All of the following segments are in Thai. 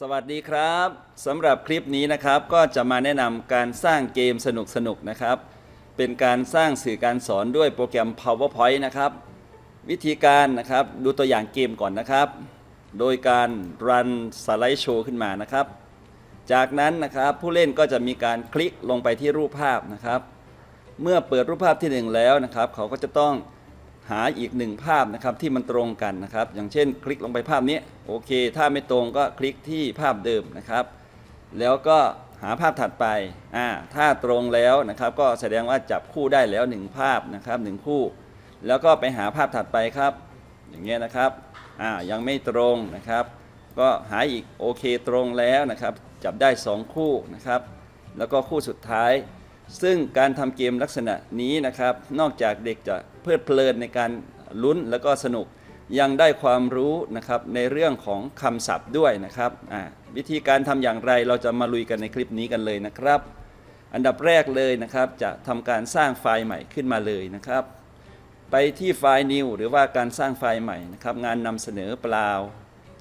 สวัสดีครับสำหรับคลิปนี้นะครับก็จะมาแนะนำการสร้างเกมสนุกๆนะครับ เป็นการสร้างสื่อการสอนด้วยโปรแกรม PowerPoint นะครับ วิธีการนะครับดูตัวอย่างเกมก่อนนะครับ โดยการรันสไลด์โชว์ขึ้นมานะครับ จากนั้นนะครับผู้เล่นก็จะมีการคลิกลงไปที่รูปภาพนะครับ เมื่อเปิดรูปภาพที่หนึ่งแล้วนะครับ เขาก็จะต้อง หาอีกหนึ่งภาพนะครับที่มันตรงกันนะครับ อย่างเช่น คลิกลงไปภาพนี้โอเค ถ้าไม่ตรงก็คลิกที่ภาพเดิมนะครับ แล้วก็หาภาพถัดไปอ่าถ้าตรงแล้วนะครับ ก็แสดงว่าจับคู่ได้แล้วหนึ่งภาพนะครับหนึ่งคู่ แล้วก็ไปหาภาพถัดไปครับ อย่างเงี้ยนะครับอ่ายังไม่ตรงนะครับ ก็หาอีกโอเคตรงแล้วนะครับ จับได้สองคู่นะครับ แล้วก็คู่สุดท้าย ซึ่งการทำเกมลักษณะนี้นะครับ นอกจากเด็กจะ เพลิดเพลินในการลุ้นแล้วก็สนุกยังได้ความรู้นะครับในเรื่องของคำศัพท์ด้วยนะครับวิธีการทำอย่างไรเราจะมาลุยกันในคลิปนี้กันเลยนะครับ อันดับแรกเลยนะครับจะทำการสร้างไฟล์ใหม่ขึ้นมาเลยนะครับ ไปที่ไฟล์ new หรือว่าการสร้างไฟล์ใหม่นะครับ งานนำเสนอเปล่า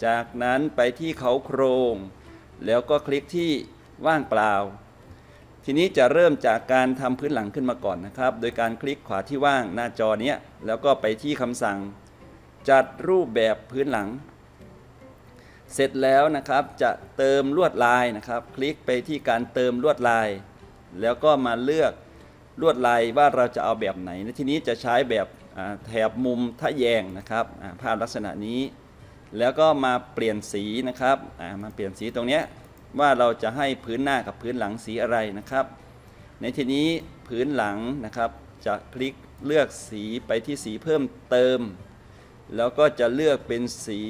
จากนั้นไปที่เขาโครง แล้วก็คลิกที่ว่างเปล่า ทีนี้จะเริ่มจากการทำพื้นหลังขึ้นมาก่อนนะครับ โดยการคลิกขวาที่ว่างหน้าจอเนี้ยแล้วก็ไปที่คำสั่ง จัดรูปแบบพื้นหลัง เสร็จแล้วนะครับจะเติมลวดลายนะครับ คลิกไปที่การเติมลวดลาย แล้วก็มาเลือกลวดลายว่าเราจะเอาแบบไหนทีนี้จะใช้แบบแถบมุมทะแยงนะครับภาพลักษณะนี้ แล้วก็มาเปลี่ยนสีนะครับมาเปลี่ยนสีตรงนี้ ว่าเราจะให้พื้นหน้ากับพื้นหลังสีอะไรนะครับ ในทีนี้พื้นหลังนะครับ จะคลิกเลือกสีไปที่สีเพิ่มเติม แล้วก็จะเลือกเป็นสี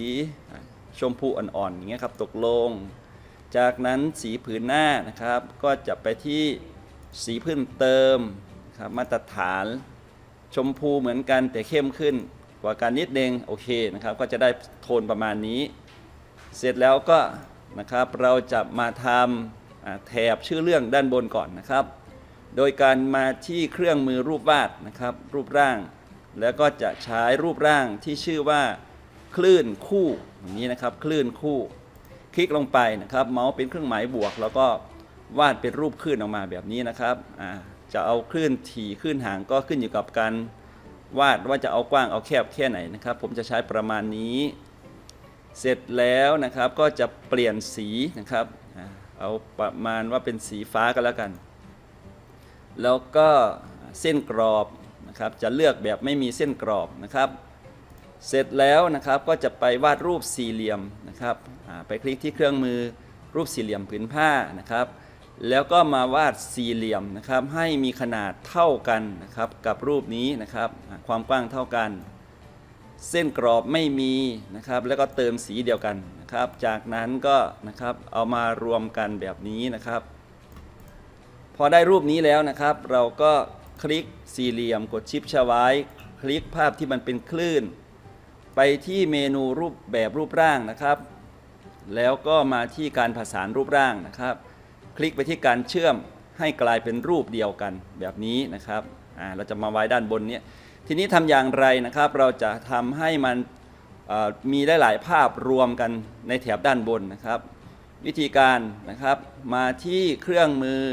ชมพูอ่อนๆอย่างเงี้ยครับตกลง จากนั้นสีผืนหน้านะครับ ก็จะไปที่สีเพิ่มเติมครับมาตรฐาน ชมพูเหมือนกันแต่เข้มขึ้นกว่ากันนิดนึงโอเคนะครับ ก็จะได้โทนประมาณนี้ เสร็จแล้วก็ นะครับ เราจะมาทำแถบชื่อเรื่องด้านบนก่อนนะครับ โดยการมาที่เครื่องมือรูปวาดนะครับ รูปร่าง แล้วก็จะใช้รูปร่างที่ชื่อว่าคลื่นคู่อย่างนี้นะครับ คลื่นคู่ คลิกลงไปนะครับ เมาส์เป็นเครื่องหมายบวก แล้วก็วาดเป็นรูปคลื่นออกมาแบบนี้นะครับจะเอาคลื่นถี่คลื่นห่างก็ขึ้นอยู่กับการวาดว่าจะเอากว้างเอาแคบแค่ไหนนะครับ ผมจะใช้ประมาณนี้ เสร็จแล้วนะครับก็จะเปลี่ยนสีนะครับเอาประมาณว่าเป็นสีฟ้าก็แล้วกัน แล้วก็เส้นกรอบนะครับจะเลือกแบบไม่มีเส้นกรอบนะครับ เสร็จแล้วนะครับก็จะไปวาดรูปสี่เหลี่ยมนะครับไปคลิกที่เครื่องมือรูปสี่เหลี่ยมผืนผ้านะครับ แล้วก็มาวาดสี่เหลี่ยมนะครับให้มีขนาดเท่ากันนะครับกับรูปนี้นะครับความกว้างเท่ากัน เส้นกรอบไม่มีนะครับ แล้วก็เติมสีเดียวกันนะครับ จากนั้นก็นะครับเอามารวมกันแบบนี้นะครับ พอได้รูปนี้แล้วนะครับ เราก็คลิกสี่เหลี่ยมกดชิปชาไว้ คลิกภาพที่มันเป็นคลื่น ไปที่เมนูรูปแบบรูปร่างนะครับ แล้วก็มาที่การผสานรูปร่างนะครับ คลิกไปที่การเชื่อมให้กลายเป็นรูปเดียวกันแบบนี้นะครับอ่าเราจะมาไว้ด้านบนเนี้ ทีนี้ทำอย่างไรนะครับ เราจะทำให้มันมีได้หลายภาพรวมกันในแถบด้านบนนะครับ วิธีการนะครับมาที่เครื่องมือ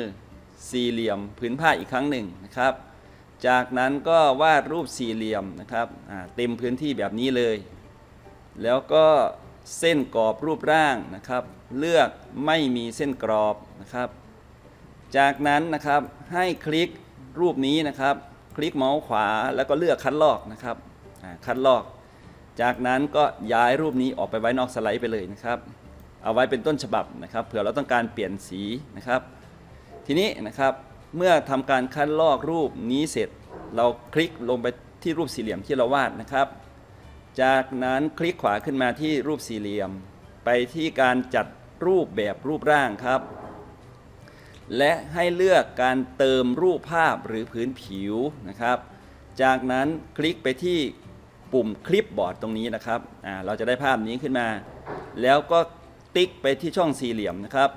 สี่เหลี่ยมผืนผ้าอีกครั้งหนึ่งนะครับ จากนั้นก็วาดรูปสี่เหลี่ยมนะครับเต็มพื้นที่แบบนี้เลย แล้วก็เส้นกรอบรูปร่างนะครับ เลือกไม่มีเส้นกรอบนะครับ จากนั้นนะครับให้คลิกรูปนี้นะครับ คลิกเมาส์ขวาแล้วก็เลือกคัดลอกนะครับคัดลอก จากนั้นก็ย้ายรูปนี้ออกไปไว้นอกสไลด์ไปเลยนะครับ เอาไว้เป็นต้นฉบับนะครับเผื่อเราต้องการเปลี่ยนสีนะครับ ทีนี้นะครับเมื่อทำการคัดลอกรูปนี้เสร็จ เราคลิกลงไปที่รูปสี่เหลี่ยมที่เราวาดนะครับ จากนั้นคลิกขวาขึ้นมาที่รูปสี่เหลี่ยม ไปที่การจัดรูปแบบรูปร่างครับ และให้เลือกการเติมรูปภาพหรือพื้นผิวนะครับ จากนั้นคลิกไปที่ปุ่มคลิปบอร์ดตรงนี้นะครับเราจะได้ภาพนี้ขึ้นมา แล้วก็ติ๊กไปที่ช่องสี่เหลี่ยมนะครับ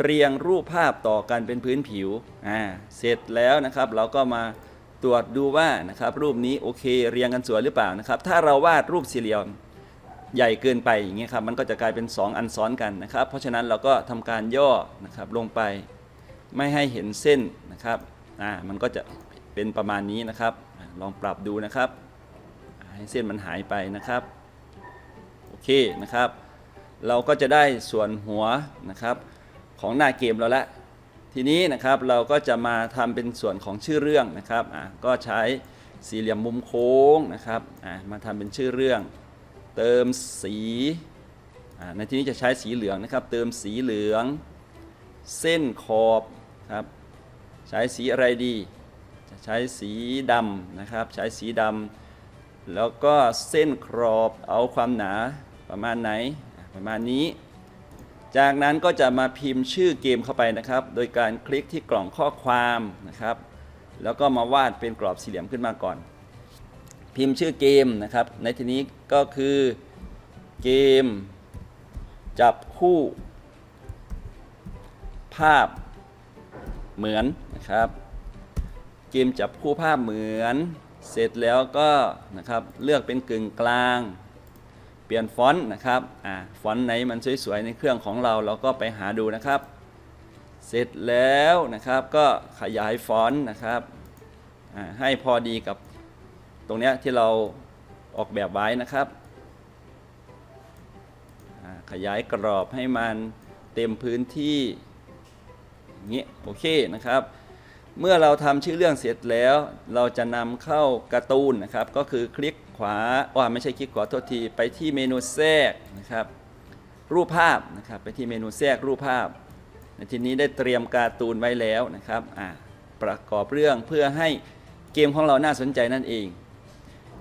เรียงรูปภาพต่อกันเป็นพื้นผิวเสร็จแล้วนะครับเราก็มาตรวจดูว่านะครับรูปนี้โอเคเรียงกันสวยหรือเปล่านะครับ ถ้าเราวาดรูปสี่เหลี่ยมใหญ่เกินไปอย่างเงี้ยครับมันก็จะกลายเป็น 2 อันซ้อนกันนะครับ เพราะฉะนั้นเราก็ทำการย่อนะครับลงไป ไม่ให้เห็นเส้นนะครับอ่ามันก็จะเป็นประมาณนี้นะครับ ลองปรับดูนะครับ ให้เส้นมันหายไปนะครับ โอเคนะครับ เราก็จะได้ส่วนหัวนะครับของหน้าเกมเราละทีนี้นะครับเราก็จะมาทำเป็นส่วนของชื่อเรื่องนะครับอะก็ใช้สี่เหลี่ยมมุมโค้งนะครับอะมาทำเป็นชื่อเรื่อง เติมสีอะในที่นี้จะใช้สีเหลืองนะครับ เติมสีเหลือง เส้นขอบครับใช้สีอะไรดี จะใช้สีดำนะครับ ใช้สีดำแล้วก็เส้นขอบเอาความหนาประมาณไหนประมาณนี้ จากนั้นก็จะมาพิมพ์ชื่อเกมเข้าไปนะครับ โดยการคลิกที่กล่องข้อความนะครับ แล้วก็มาวาดเป็นกรอบสี่เหลี่ยมขึ้นมาก่อน พิมพ์ชื่อเกมนะครับ ในที่นี้ก็คือเกมจับคู่ ภาพเหมือนนะครับเกมจับคู่ภาพเหมือน เสร็จแล้วก็นะครับเลือกเป็นกึ่งกลาง เปลี่ยนฟอนต์นะครับอ่าฟอนต์ไหนมันสวยๆในเครื่องของเราเราก็ไปหาดูนะครับ เสร็จแล้วนะครับก็ขยายฟอนต์นะครับอ่าให้พอดีกับตรงเนี้ยที่เราออกแบบไว้นะครับขยายกรอบให้มันเต็มพื้นที่ อย่างนี้โอเคนะครับ เมื่อเราทำชื่อเรื่องเสร็จแล้ว เราจะนำเข้าการ์ตูนนะครับ ก็คือคลิกขวาว่าไม่ใช่คลิกขวาโทษทีไปที่เมนูแทรกนะครับ รูปภาพนะครับ ไปที่เมนูแทรกรูปภาพในทีนี้ได้เตรียมการ์ตูนไว้แล้วนะครับอ่าประกอบเรื่องเพื่อให้เกมของเราน่าสนใจนั่นเอง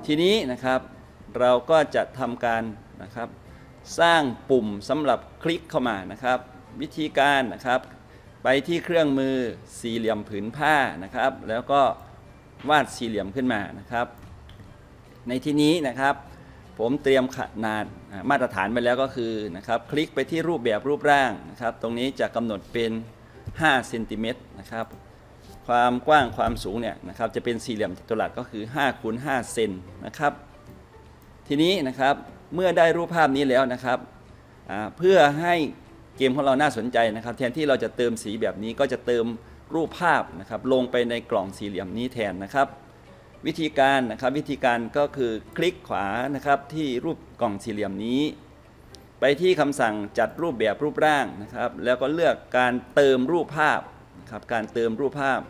ทีนี้นะครับเราก็จะทำการนะครับ สร้างปุ่มสำหรับคลิกเข้ามานะครับ วิธีการนะครับ ไปที่เครื่องมือสี่เหลี่ยมผืนผ้านะครับ แล้วก็วาดสี่เหลี่ยมขึ้นมานะครับ ในที่นี้นะครับ ผมเตรียมขนาดมาตรฐานไปแล้วก็คือนะครับ คลิกไปที่รูปแบบรูปร่างนะครับ ตรงนี้จะกำหนดเป็น5เซนติเมตรนะครับ ความกว้างความสูงเนี่ยนะครับจะเป็นสี่เหลี่ยมจัตุรัสก็คือ5คูณ5เซนนะครับ ทีนี้นะครับเมื่อได้รูปภาพนี้แล้วนะครับ เพื่อให้ เกมของเราน่าสนใจนะครับ แทนที่เราจะเติมสีแบบนี้ก็จะเติมรูปภาพนะครับ ลงไปในกล่องสี่เหลี่ยมนี้แทนนะครับ วิธีการนะครับวิธีการก็คือคลิกขวานะครับที่รูปกล่องสี่เหลี่ยมนี้ ไปที่คำสั่งจัดรูปแบบรูปร่างนะครับ แล้วก็เลือกการเติมรูปภาพนะครับการเติมรูปภาพ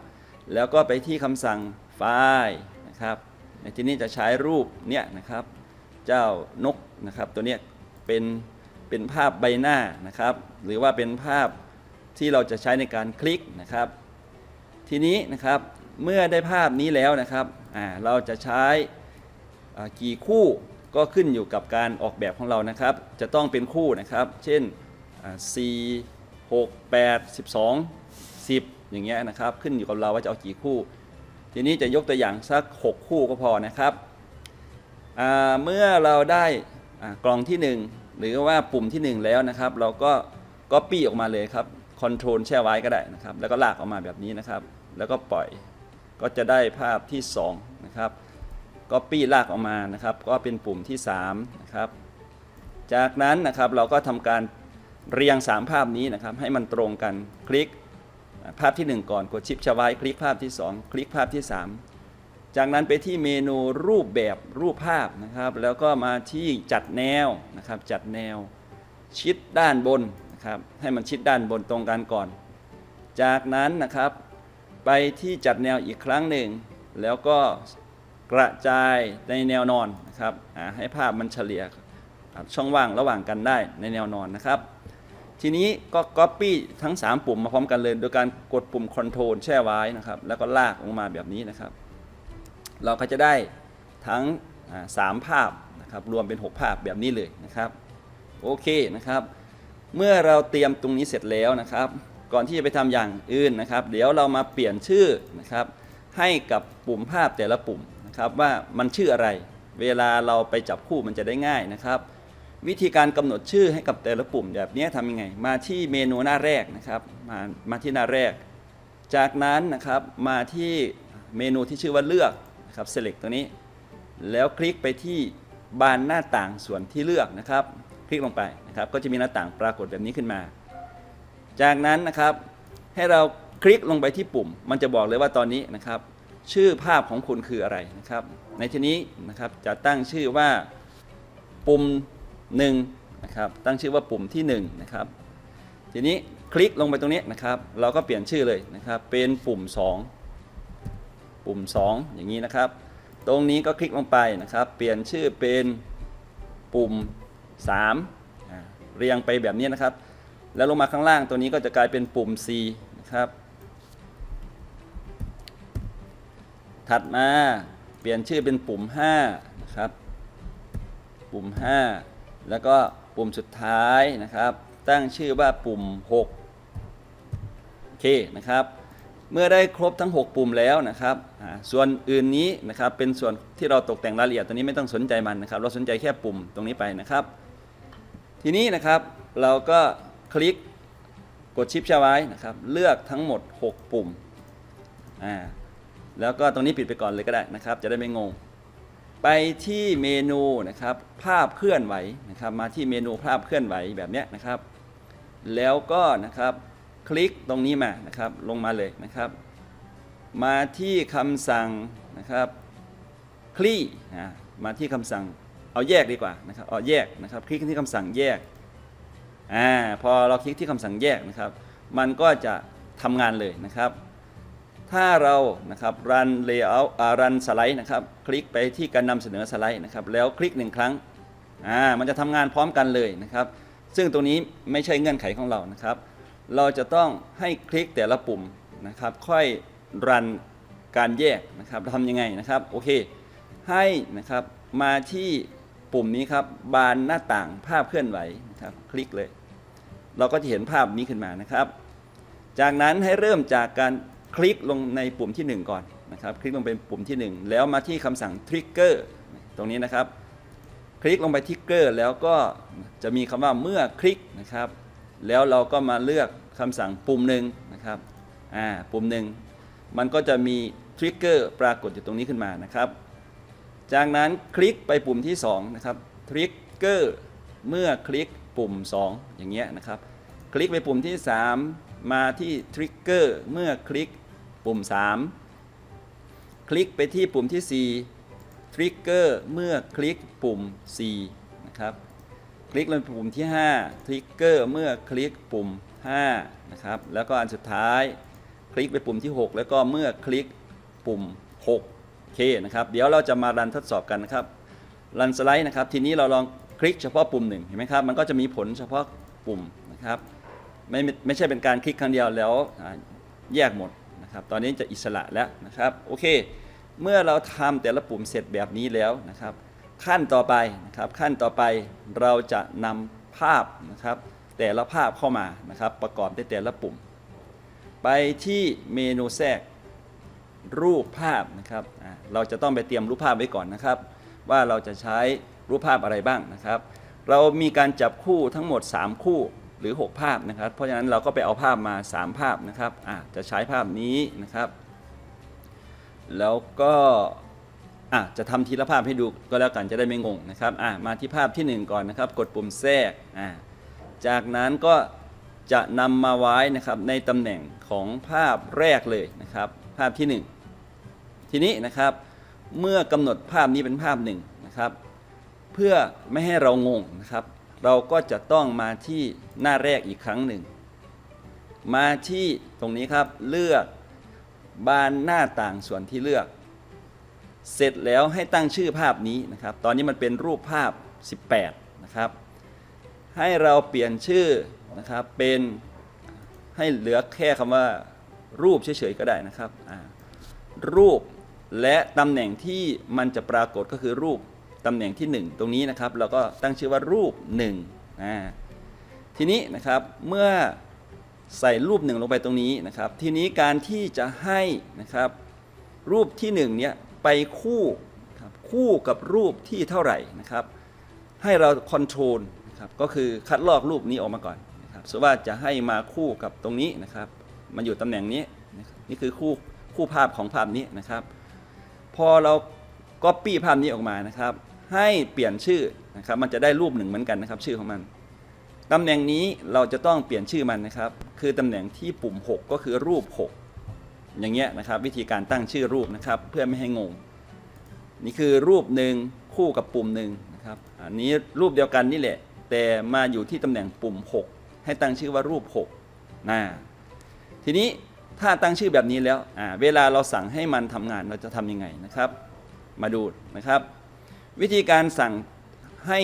แล้วก็ไปที่คำสั่งไฟล์นะครับในที่นี้จะใช้รูปเนี่ยนะครับ เจ้านกนะครับตัวเนี้ยเป็น เป็นภาพใบหน้านะครับ หรือว่าเป็นภาพที่เราจะใช้ในการคลิกนะครับ ทีนี้นะครับเมื่อได้ภาพนี้แล้วนะครับเราจะใช้กี่คู่ก็ขึ้นอยู่กับการออกแบบของเรานะครับ จะต้องเป็นคู่นะครับ เช่น 4 6 8 12 10 อย่างเงี้ยนะครับ ขึ้นอยู่กับเราว่าจะเอากี่คู่ ทีนี้จะยกตัวอย่างสัก 6 คู่ก็พอนะครับ เมื่อเราได้กล่องที่ 1 หรือว่าปุ่มที่ 1 แล้วนะครับ เราก็ก๊อปปี้ออกมาเลยครับคอนโทรลแช่ไว้ก็ได้นะครับ แล้วก็ลากออกมาแบบนี้นะครับ แล้วก็ปล่อยก็จะได้ภาพที่ 2 นะครับก๊อปปี้ลากออกมานะครับ ก็เป็นปุ่มที่3นะครับจากนั้นนะครับเราก็ทำการเรียง 3 ภาพนี้นะครับ ให้มันตรงกันคลิกภาพที่ 1 ก่อนกดชิปชไว้คลิกภาพที่ 2 คลิกภาพที่ 3 จากนั้นไปที่เมนูรูปแบบรูปภาพนะครับ แล้วก็มาที่จัดแนวนะครับ จัดแนวชิดด้านบนนะครับ ให้มันชิดด้านบนตรงกันก่อน จากนั้นนะครับไปที่จัดแนวอีกครั้งหนึ่ง แล้วก็กระจายในแนวนอนนะครับให้ภาพมันเฉลี่ยช่องว่างระหว่างกันได้ในแนวนอนนะครับ ทีนี้ก็ Copy ทั้ง 3 ปุ่มมาพร้อมกันเลย โดยการกดปุ่ม Ctrl แช่ไว้นะครับ แล้วก็ลากลงมาแบบนี้นะครับ เราก็จะได้ทั้งอ่าสามภาพนะครับรวมเป็น 6 ภาพแบบนี้เลยนะครับโอเคนะครับ เมื่อเราเตรียมตรงนี้เสร็จแล้วนะครับ ก่อนที่จะไปทำอย่างอื่นนะครับ เดี๋ยวเรามาเปลี่ยนชื่อนะครับ ให้กับปุ่มภาพแต่ละปุ่มนะครับว่ามันชื่ออะไร เวลาเราไปจับคู่มันจะได้ง่ายนะครับ วิธีการกำหนดชื่อให้กับแต่ละปุ่มแบบนี้ทำยังไง มาที่เมนูหน้าแรกนะครับ มามาที่หน้าแรก จากนั้นนะครับมาที่เมนูที่ชื่อว่าเลือก นะครับ select ตัวนี้ แล้วคลิกไปที่บานหน้าต่างส่วนที่เลือกนะครับ คลิกลงไปนะครับก็จะมีหน้าต่างปรากฏแบบนี้ขึ้นมา จากนั้นนะครับให้เราคลิกลงไปที่ปุ่ม มันจะบอกเลยว่าตอนนี้นะครับ ชื่อภาพของคุณคืออะไรนะครับ ในที่นี้นะครับจะตั้งชื่อว่าปุ่มหนึ่งนะครับตั้งชื่อว่าปุ่มที่หนึ่งนะครับทีนี้คลิกลงไปตรงนี้นะครับ เราก็เปลี่ยนชื่อเลยนะครับ เป็นปุ่ม 2 ปุ่ม 2 อย่างนี้นะครับ ตรงนี้ก็คลิกลงไปนะครับ เปลี่ยนชื่อเป็นปุ่ม 3 เรียงไปแบบนี้นะครับ แล้วลงมาข้างล่างตัวนี้ก็จะกลายเป็นปุ่ม C นะครับ ถัดมาเปลี่ยนชื่อเป็นปุ่ม 5 นะครับ ปุ่ม 5 แล้วก็ปุ่มสุดท้ายนะครับ ตั้งชื่อว่าปุ่ม 6 โอเคนะครับ เมื่อได้ครบทั้ง 6 ปุ่มแล้วนะครับส่วนอื่นนี้นะครับเป็นส่วนที่เราตกแต่งรายละเอียดตัวนี้ไม่ต้องสนใจมันนะครับ เราสนใจแค่ปุ่มตรงนี้ไปนะครับ ทีนี้นะครับเราก็คลิกกดชิปชาไว้นะครับเลือกทั้งหมด 6 ปุ่มอ่าแล้วก็ตรงนี้ปิดไปก่อนเลยก็ได้นะครับ จะได้ไม่งง ไปที่เมนูนะครับภาพเคลื่อนไหวนะครับมาที่เมนูภาพเคลื่อนไหวแบบนี้นะครับ แล้วก็นะครับ คลิกตรงนี้มานะครับลงมาเลยนะครับ มาที่คำสั่งนะครับคลี่อ่ามาที่คำสั่งเอาแยกดีกว่านะครับเอาแยกนะครับ คลิกที่คำสั่งแยกอ่าพอเราคลิกที่คำสั่งแยกนะครับ มันก็จะทำงานเลยนะครับ ถ้าเรานะครับ run layout อ่า run สไลด์นะครับ คลิกไปที่การนำเสนอสไลด์นะครับ แล้วคลิกหนึ่งครั้งอ่ามันจะทำงานพร้อมกันเลยนะครับ ซึ่งตรงนี้ไม่ใช่เงื่อนไขของเรานะครับ เราจะต้องให้คลิกแต่ละปุ่มนะครับ ค่อยรันการแยกนะครับทำยังไงนะครับ โอเค ให้นะครับมาที่ปุ่มนี้ครับบานหน้าต่างภาพเคลื่อนไหวนะครับ คลิกเลย เราก็จะเห็นภาพนี้ขึ้นมานะครับ จากนั้นให้เริ่มจากการคลิกลงในปุ่มที่ 1 ก่อนนะครับ คลิกลงเป็นปุ่มที่ 1 แล้วมาที่คำสั่ง trigger ตรงนี้นะครับ คลิกลงไปที่เกอร์แล้วก็จะมีคำว่าเมื่อคลิกนะครับ แล้วเราก็มาเลือกคำสั่งปุ่มหนึ่งนะครับอ่าปุ่มหนึ่งมันก็จะมีทริกเกอร์ปรากฏอยู่ตรงนี้ขึ้นมานะครับ จากนั้นคลิกไปปุ่มที่2นะครับทริกเกอร์เมื่อคลิกปุ่ม 2 อย่างเงี้ยนะครับ คลิกไปปุ่มที่ 3 มาที่ทริกเกอร์เมื่อคลิกปุ่ม 3 คลิกไปที่ปุ่มที่4ทริกเกอร์เมื่อคลิกปุ่ม 4 นะครับ ลิกลงไปปุ่มที่5ทริกเกอร์เมื่อคลิกปุ่ม5นะครับแล้วก็อันสุดท้ายคลิกไปปุ่มที่ 6 แล้วก็เมื่อคลิกปุ่ม6โอเคนะครับเดี๋ยวเราจะมารันทดสอบกันนะครับรันสไลด์นะครับทีนี้เราลองคลิกเฉพาะปุ่มหนึ่งเห็นไหมครับมันก็จะมีผลเฉพาะปุ่มนะครับไม่ไม่ใช่เป็นการคลิกครั้งเดียวแล้วแยกหมดนะครับตอนนี้จะอิสระแล้วนะครับโอเค เมื่อเราทำแต่ละปุ่มเสร็จแบบนี้แล้วนะครับ ขั้นต่อไปนะครับขั้นต่อไปเราจะนำภาพนะครับแต่ละภาพเข้ามานะครับประกอบด้แต่ละปุ่ม ไปที่เมนูแทรกรูปภาพนะครับเราจะต้องไปเตรียมรูปภาพไว้ก่อนนะครับ ว่าเราจะใช้รูปภาพอะไรบ้างนะครับ เรามีการจับคู่ทั้งหมด 3 คู่หรือ 6 ภาพนะครับ เพราะฉะนั้นเราก็ไปเอาภาพมา 3 ภาพนะครับจะใช้ภาพนี้นะครับ แล้วก็ อะจะทำทีละภาพให้ดูก็แล้วกันจะได้ไม่งงนะครับอะมาที่ภาพทีหนึ่1 ก่อนนะครับ กดปุ่มแทรกอ่าจากนั้นก็จะนำมาไว้นะครับในตำแหน่งของภาพแรกเลยนะครับ ภาพที่ 1 ทีนี้นะครับ เมื่อกำหนดภาพนี้เป็นภาพหนึ่งนะครับ เพื่อไม่ให้เรางงนะครับ เราก็จะต้องมาที่หน้าแรกอีกครั้งหนึ่งมาที่ตรงนี้ครับเลือกบานหน้าต่างส่วนที่เลือก เสร็จแล้วให้ตั้งชื่อภาพนี้นะครับ ตอนนี้มันเป็นรูปภาพ 18 นะครับ ให้เราเปลี่ยนชื่อนะครับเป็นให้เหลือแค่คำว่ารูปเฉยๆก็ได้นะครับ รูปและตำแหน่งที่มันจะปรากฏก็คือรูปตำแหน่งที่ 1 ตรงนี้นะครับ เราก็ตั้งชื่อว่ารูป1อ่ทีนี้นะครับเมื่อใส่รูปหนึ่งลงไปตรงนี้นะครับ ทีนี้การที่จะให้นะครับรูปที่1เนี่ย ไปคู่ครับคู่กับรูปที่เท่าไหร่นะครับ ให้เราคอนโทรลนะครับก็คือคัดลอกรูปนี้ออกมาก่อนนะครับสมมติว่าจะให้มาคู่กับตรงนี้นะครับมันอยู่ตำแหน่งนี้นะครับนี่คือคู่คู่ภาพของภาพนี้นะครับ พอเราก๊อปปี้ภาพนี้ออกมานะครับ ให้เปลี่ยนชื่อนะครับมันจะได้รูปหนึ่งเหมือนกันนะครับ ชื่อของมันตำแหน่งนี้เราจะต้องเปลี่ยนชื่อมันนะครับ คือตำแหน่งที่ปุ่ม 6 ก็คือรูป 6 อย่างเงี้ยนะครับวิธีการตั้งชื่อรูปนะครับเพื่อไม่ให้งง นี่คือรูปหนึ่งคู่กับปุ่มหนึ่งนะครับอันนี้รูปเดียวกันนี่แหละ แต่มาอยู่ที่ตำแหน่งปุ่ม 6 ให้ตั้งชื่อว่ารูป6นะทีนี้ถ้าตั้งชื่อแบบนี้แล้วอ่าเวลาเราสั่งให้มันทำงานเราจะทำยังไงนะครับ มาดูนะครับ วิธีการสั่งให้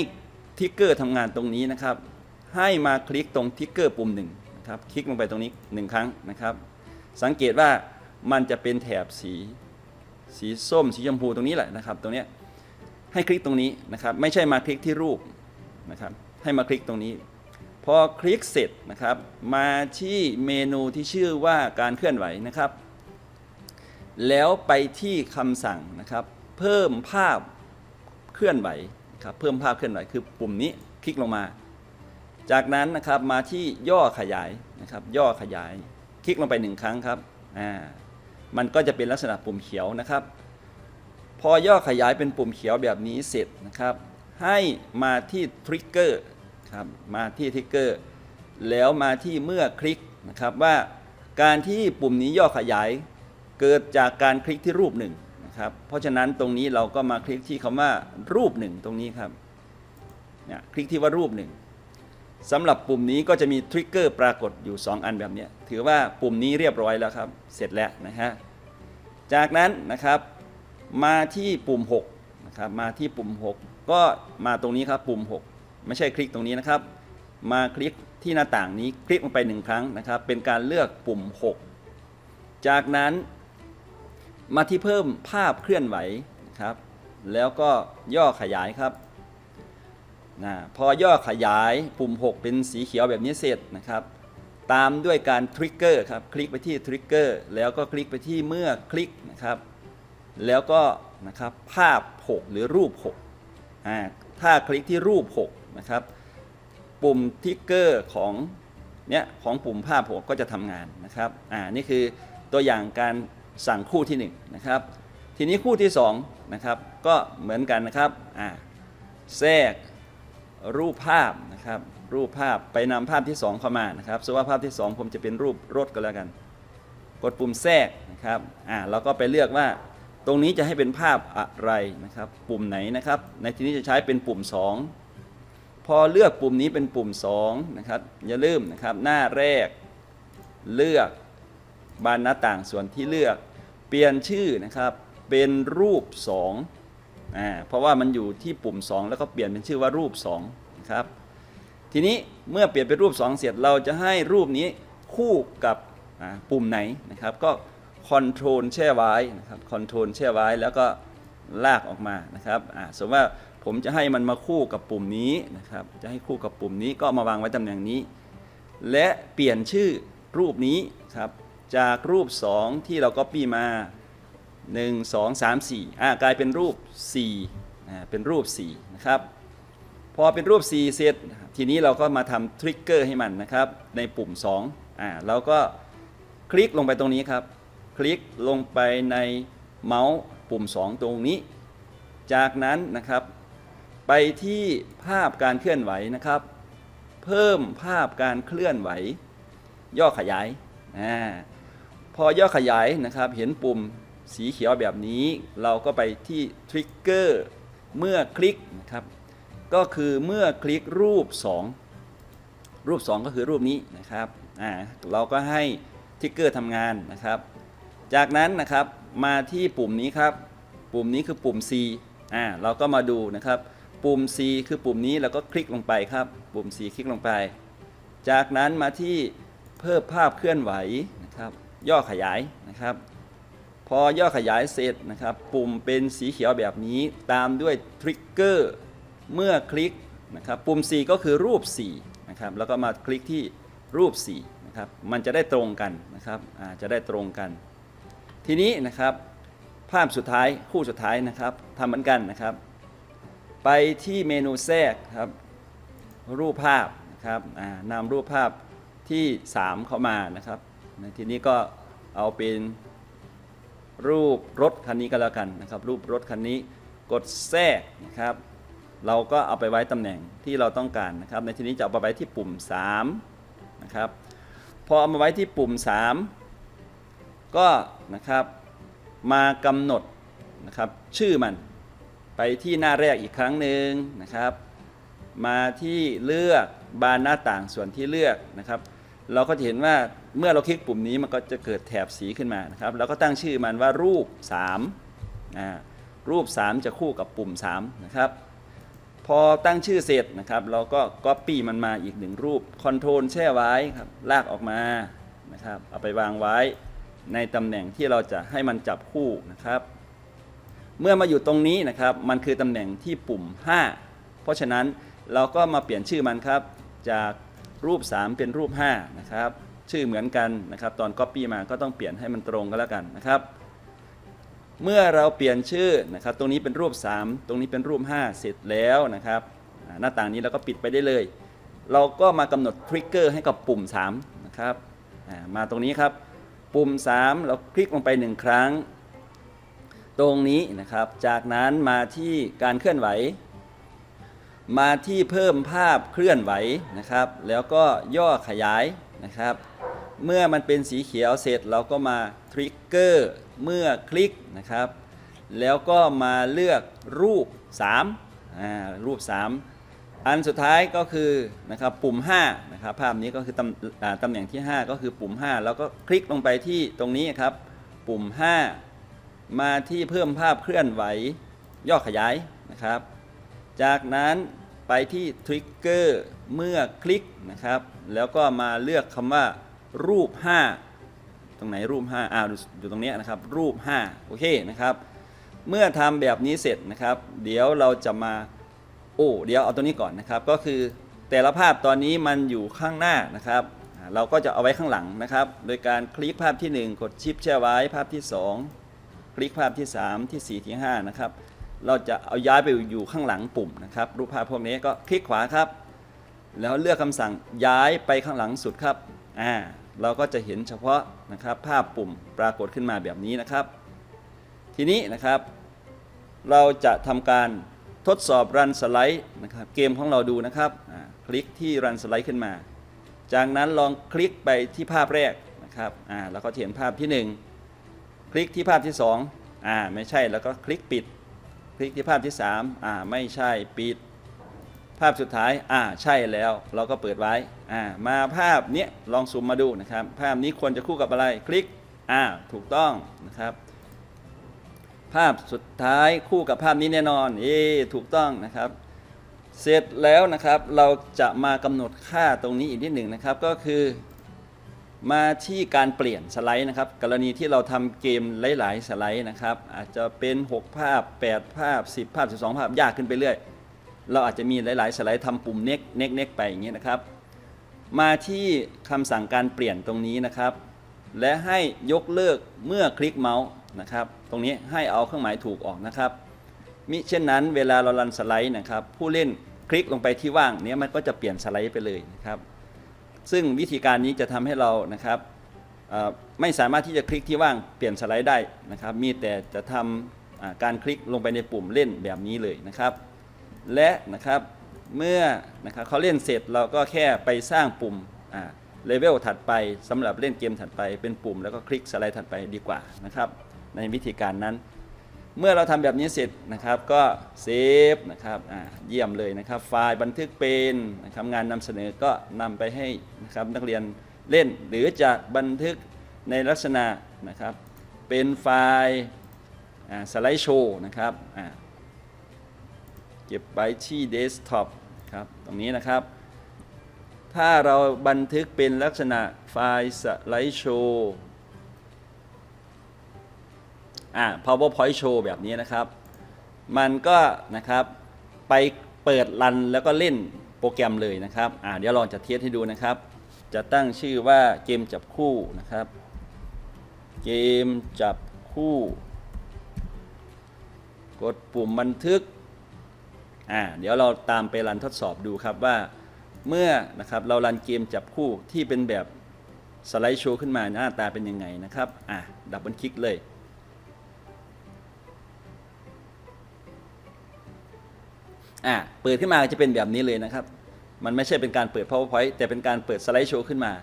ทิกเกอร์ทำงานตรงนี้นะครับ ให้มาคลิกตรงทิกเกอร์ปุ่มหนึ่งนะครับคลิกลงไปตรงนี้หนึ่งครั้งนะครับ สังเกตว่า มันจะเป็นแถบสีสีส้มสีชมพูตรงนี้แหละนะครับ ตรงนี้ให้คลิกตรงนี้นะครับ ไม่ใช่มาคลิกที่รูปนะครับให้มาคลิกตรงนี้ พอคลิกเสร็จนะครับ มาที่เมนูที่ชื่อว่าการเคลื่อนไหวนะครับ แล้วไปที่คำสั่งนะครับ เพิ่มภาพเคลื่อนไหวครับเพิ่มภาพเคลื่อนไหวคือปุ่มนี้คลิกลงมา จากนั้นนะครับมาที่ย่อขยายนะครับ ย่อขยาย คลิกลงไปหนึ่งครั้งครับอ่า มันก็จะเป็นลักษณะปุ่มเขียวนะครับ พอย่อขยายเป็นปุ่มเขียวแบบนี้เสร็จนะครับ ให้มาที่ทริกเกอร์ครับมาที่ทริกเกอร์แล้วมาที่เมื่อคลิกนะครับว่าการที่ปุ่มนี้ย่อขยายเกิดจากการคลิกที่รูปหนึ่งนะครับเพราะฉะนั้นตรงนี้เราก็มาคลิกที่คำว่ารูปหนึ่งตรงนี้ครับเนี่ยคลิกที่ว่ารูปหนึ่ง สำหรับปุ่มนี้ก็จะมีทริกเกอร์ปรากฏอยู่ 2 อันแบบนี้ ถือว่าปุ่มนี้เรียบร้อยแล้วครับ เสร็จแล้วนะฮะ จากนั้นนะครับมาที่ปุ่ม6นะครับมาที่ปุ่ม 6 ก็มาตรงนี้ครับปุ่ม 6 ไม่ใช่คลิกตรงนี้นะครับ มาคลิกที่หน้าต่างนี้คลิกลงไปหนึ่งครั้งนะครับ เป็นการเลือกปุ่ม 6 จากนั้นมาที่เพิ่มภาพเคลื่อนไหวนะครับ แล้วก็ย่อขยายครับ นะพอย่อขยายปุ่ม 6 เป็นสีเขียวแบบนี้เสร็จนะครับ ตามด้วยการทริกเกอร์ครับ คลิกไปที่ทริกเกอร์แล้วก็คลิกไปที่เมื่อคลิกนะครับ แล้วก็นะครับภาพ 6 หรือรูป6อ่าถ้าคลิกที่รูป6นะครับปุ่มทริกเกอร์ของเนี้ยของปุ่มภาพ 6 ก็จะทำงานนะครับอ่านี่คือตัวอย่างการสั่งคู่ที่ 1 นะครับ ทีนี้คู่ที่2นะครับก็เหมือนกันนะครับอ่าแทรก รูปภาพนะครับ รูปภาพไปนำภาพที่ 2 เข้ามานะครับสมมติว่าภาพที่ 2 ผมจะเป็นรูปรถก็แล้วกัน กดปุ่มแทรกนะครับอ่าเราก็ไปเลือกว่าตรงนี้จะให้เป็นภาพอะไรนะครับ ปุ่มไหนนะครับ ในที่นี้จะใช้เป็นปุ่ม 2 พอเลือกปุ่มนี้เป็นปุ่ม2นะครับอย่าลืมนะครับ หน้าแรกเลือกบานหน้าต่างส่วนที่เลือก เปลี่ยนชื่อนะครับเป็นรูป 2 อ่าเพราะว่ามันอยู่ที่ปุ่ม 2 แล้วก็เปลี่ยนเป็นชื่อว่ารูป2นะครับทีนี้เมื่อเปลี่ยนเป็นรูป 2 เสร็จเราจะให้รูปนี้คู่กับปุ่มไหนนะครับก็คอนโทรลแช่ไว้นะครับคอนโทรลแช่ไว้แล้วก็ลากออกมานะครับสมมติว่าผมจะให้มันมาคู่กับปุ่มนี้นะครับจะให้คู่กับปุ่มนี้ก็มาวางไว้ตำแหน่งนี้ และเปลี่ยนชื่อรูปนี้ครับจากรูป 2 ที่เราก็ปี้มา 1 2 3 4อ่ากลายเป็นรูป4อ่าเป็นรูป4นะครับพอเป็นรูป 4 เสร็จ ทีนี้เราก็มาทำทริกเกอร์ให้มันนะครับ ในปุ่ม2อ่าเราก็คลิกลงไปตรงนี้ครับ คลิกลงไปในเมาส์ปุ่ม 2 ตรงนี้ จากนั้นนะครับ ไปที่ภาพการเคลื่อนไหวนะครับ เพิ่มภาพการเคลื่อนไหว ย่อขยายอ่าพอย่อขยายนะครับ เห็นปุ่ม สีเขียวแบบนี้ เราก็ไปที่ทริกเกอร์เมื่อคลิกนะครับ ก็คือเมื่อคลิกรูป 2 รูป 2 ก็คือรูปนี้นะครับอ่าเราก็ให้ทริกเกอร์ทำงานนะครับ จากนั้นนะครับมาที่ปุ่มนี้ครับ ปุ่มนี้คือปุ่ม C อ่าเราก็มาดูนะครับ ปุ่ม C คือปุ่มนี้แล้วก็คลิกลงไปครับ ปุ่ม C คลิกลงไป จากนั้นมาที่เพิ่มภาพเคลื่อนไหวนะครับ ย่อขยายนะครับ พอย่อขยายเสร็จนะครับ ปุ่มเป็นสีเขียวแบบนี้ตามด้วยทริกเกอร์เมื่อคลิกนะครับ ปุ่ม C ก็คือรูป4นะครับแล้วก็มาคลิกที่รูป4นะครับมันจะได้ตรงกันนะครับจะได้ตรงกัน ทีนี้นะครับภาพสุดท้ายคู่สุดท้ายนะครับทำเหมือนกันนะครับ ไปที่เมนูแทรกครับรูปภาพนะครับนำรูปภาพที่ 3 เข้ามานะครับ ทีนี้ก็เอาเป็น รูปรถคันนี้ก็แล้วกันนะครับ รูปรถคันนี้กดแทรกนะครับ เราก็เอาไปไว้ตำแหน่งที่เราต้องการนะครับ ในที่นี้จะเอาไปไว้ที่ปุ่ม3นะครับ พอเอามาไว้ที่ปุ่ม 3 ก็นะครับมากำหนดนะครับชื่อมันไปที่หน้าแรกอีกครั้งหนึ่งนะครับ มาที่เลือกบานหน้าต่างส่วนที่เลือกนะครับ เราก็จะเห็นว่าเมื่อเราคลิกปุ่มนี้มันก็จะเกิดแถบสีขึ้นมานะครับเราก็ตั้งชื่อมันว่ารูป3อ่ารูป 3 จะคู่กับปุ่ม3นะครับพอตั้งชื่อเสร็จนะครับเราก็ Copy มันมาอีกหนึ่งรูป Ctrl แช่ไว้ครับลากออกมานะครับเอาไปวางไว้ในตำแหน่งที่เราจะให้มันจับคู่นะครับ เมื่อมาอยู่ตรงนี้นะครับมันคือตำแหน่งที่ปุ่ม 5 เพราะฉะนั้นเราก็มาเปลี่ยนชื่อมันครับจาก รูป 3 เป็นรูป5นะครับชื่อเหมือนกันนะครับตอน Copy มาก็ต้องเปลี่ยนให้มันตรงกันแล้วกันนะครับเมื่อเราเปลี่ยนชื่อนะครับตรงนี้เป็นรูป 3 ตรงนี้เป็นรูป 5 เสร็จแล้วนะครับหน้าต่างนี้เราก็ปิดไปได้เลย เราก็มากำหนดทริกเกอร์ให้กับปุ่ม3นะครับมาตรงนี้ครับปุ่ม 3 เราคลิกลงไปหนึ่งครั้ง ตรงนี้นะครับจากนั้นมาที่การเคลื่อนไหว มาที่เพิ่มภาพเคลื่อนไหวนะครับ แล้วก็ย่อขยายนะครับ เมื่อมันเป็นสีเขียวเสร็จเราก็มาทริกเกอร์เมื่อคลิกนะครับ แล้วก็มาเลือกรูป3อ่ารูป 3 อันสุดท้ายก็คือนะครับปุ่ม5นะครับภาพนี้ก็คือตำอตำแหน่งที่ 5 ก็คือปุ่ม 5 แล้วก็คลิกลงไปที่ตรงนี้ครับปุ่ม 5 มาที่เพิ่มภาพเคลื่อนไหวย่อขยายนะครับ จากนั้นไปที่ทริกเกอร์เมื่อคลิกนะครับ แล้วก็มาเลือกคำว่า รูป 5 ตรงไหนรูป 5อ่าดูดูตรงนี้นะครับ รูป 5 โอเคนะครับ เมื่อทำแบบนี้เสร็จนะครับ เดี๋ยวเราจะมา โอ้ เดี๋ยวเอาตัวนี้ก่อนนะครับ ก็คือแต่ละภาพตอนนี้มันอยู่ข้างหน้านะครับเราก็จะเอาไว้ข้างหลังนะครับ โดยการคลิกภาพที่ 1 กดชิปแช่ไว้ภาพที่ 2 คลิกภาพที่ 3 ที่ 4 ที่5นะครับ เราจะเอาย้ายไปอยู่ข้างหลังปุ่มนะครับ รูปภาพพวกนี้ก็คลิกขวาครับ แล้วเลือกคำสั่งย้ายไปข้างหลังสุดครับอ่าเราก็จะเห็นเฉพาะนะครับภาพปุ่มปรากฏขึ้นมาแบบนี้นะครับ ทีนี้นะครับ เราจะทำการทดสอบรันสไลด์นะครับเกมของเราดูนะครับคลิกที่รันสไลด์ขึ้นมา จากนั้นลองคลิกไปที่ภาพแรกนะครับอ่าแล้วก็เห็นภาพที่หนึ่งคลิกที่ภาพที่สองอ่าไม่ใช่แล้วก็คลิกปิด คลิกที่ภาพที่3อ่าไม่ใช่ปิด ภาพสุดท้ายอ่าใช่แล้ว เราก็เปิดไว้อ่ามาภาพเนี้ยลองซูมมาดูนะครับ ภาพนี้ควรจะคู่กับอะไรคลิกอ่าถูกต้องนะครับภาพสุดท้ายคู่กับภาพนี้แน่นอน เอถูกต้องนะครับ เสร็จแล้วนะครับเราจะมากำหนดค่าตรงนี้อีกนิดหนึ่งนะครับ ก็คือ มาที่การเปลี่ยนสไลด์นะครับ กรณีที่เราทำเกมหลาย ๆ สไลด์นะครับ อาจจะเป็น 6 ภาพ 8 ภาพ 10 ภาพ 12 ภาพยากขึ้นไปเรื่อย เราอาจจะมีหลาย ๆ สไลด์ทำปุ่มเน็กเน็กเน็กไปอย่างเงี้ยนะครับ มาที่คำสั่งการเปลี่ยนตรงนี้นะครับ และให้ยกเลิกเมื่อคลิกเมาส์นะครับ ตรงนี้ให้เอาเครื่องหมายถูกออกนะครับมิเช่นนั้นเวลาเรารันสไลด์นะครับ ผู้เล่นคลิกลงไปที่ว่างเนี้ยมันก็จะเปลี่ยนสไลด์ไปเลยนะครับ ซึ่งวิธีการนี้จะทำให้เรานะครับไม่สามารถที่จะคลิกที่ว่างเปลี่ยนสไลด์ได้นะครับ มีแต่จะทำอ่าการคลิกลงไปในปุ่มเล่นแบบนี้เลยนะครับ และนะครับเมื่อนะครับเขาเล่นเสร็จเราก็แค่ไปสร้างปุ่มเลเวลถัดไปสำหรับเล่นเกมถัดไปเป็นปุ่มแล้วก็คลิกสไลด์ถัดไปดีกว่านะครับ ในวิธีการนั้น เมื่อเราทำแบบนี้เสร็จนะครับก็เซฟนะครับเยี่ยมเลยนะครับ ไฟล์บันทึกเป็นนะครับงานนำเสนอก็นำไปให้นะครับนักเรียนเล่น หรือจะบันทึกในลักษณะนะครับเป็นไฟล์สไลด์โชว์นะครับเก็บไว้ที่เดสก์ท็อปครับตรงนี้นะครับ ถ้าเราบันทึกเป็นลักษณะไฟล์สไลด์โชว์ อ่า powerpoint show แบบนี้นะครับ มันก็นะครับไปเปิดรันแล้วก็เล่นโปรแกรมเลยนะครับ อ่าเดี๋ยวลองจะเทสให้ดูนะครับ จะตั้งชื่อว่าเกมจับคู่นะครับ เกมจับคู่ กดปุ่มบันทึก อ่า เดี๋ยวเราตามไปรันทดสอบดูครับว่าเมื่อนะครับเรารันเกมจับคู่ที่เป็นแบบสไลด์โชว์ขึ้นมาหน้าตาเป็นยังไงนะครับ อ่าดับเบิลคลิกเลย อ่าเปิดขึ้นมาจะเป็นแบบนี้เลยนะครับ มันไม่ใช่เป็นการเปิด powerpoint แต่เป็นการเปิดสไลด์โชว์ขึ้นมา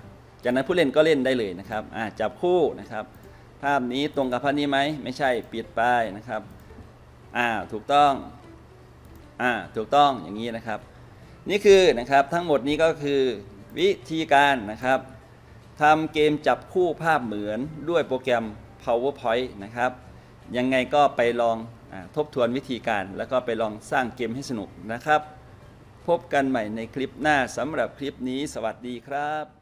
จากนั้นผู้เล่นก็เล่นได้เลยนะครับอ่าจับคู่นะครับ ภาพนี้ตรงกับภาพนี้ไหมไม่ใช่ปิดไปนะครับอ่าถูกต้องอ่าถูกต้องอย่างนี้นะครับ นี่คือนะครับทั้งหมดนี้ก็คือวิธีการนะครับทำเกมจับคู่ภาพเหมือนด้วยโปรแกรม PowerPoint นะครับ ยังไงก็ไปลอง ทบทวนวิธีการแล้วก็ไปลองสร้างเกมให้สนุกนะครับ พบกันใหม่ในคลิปหน้าสำหรับคลิปนี้ สวัสดีครับ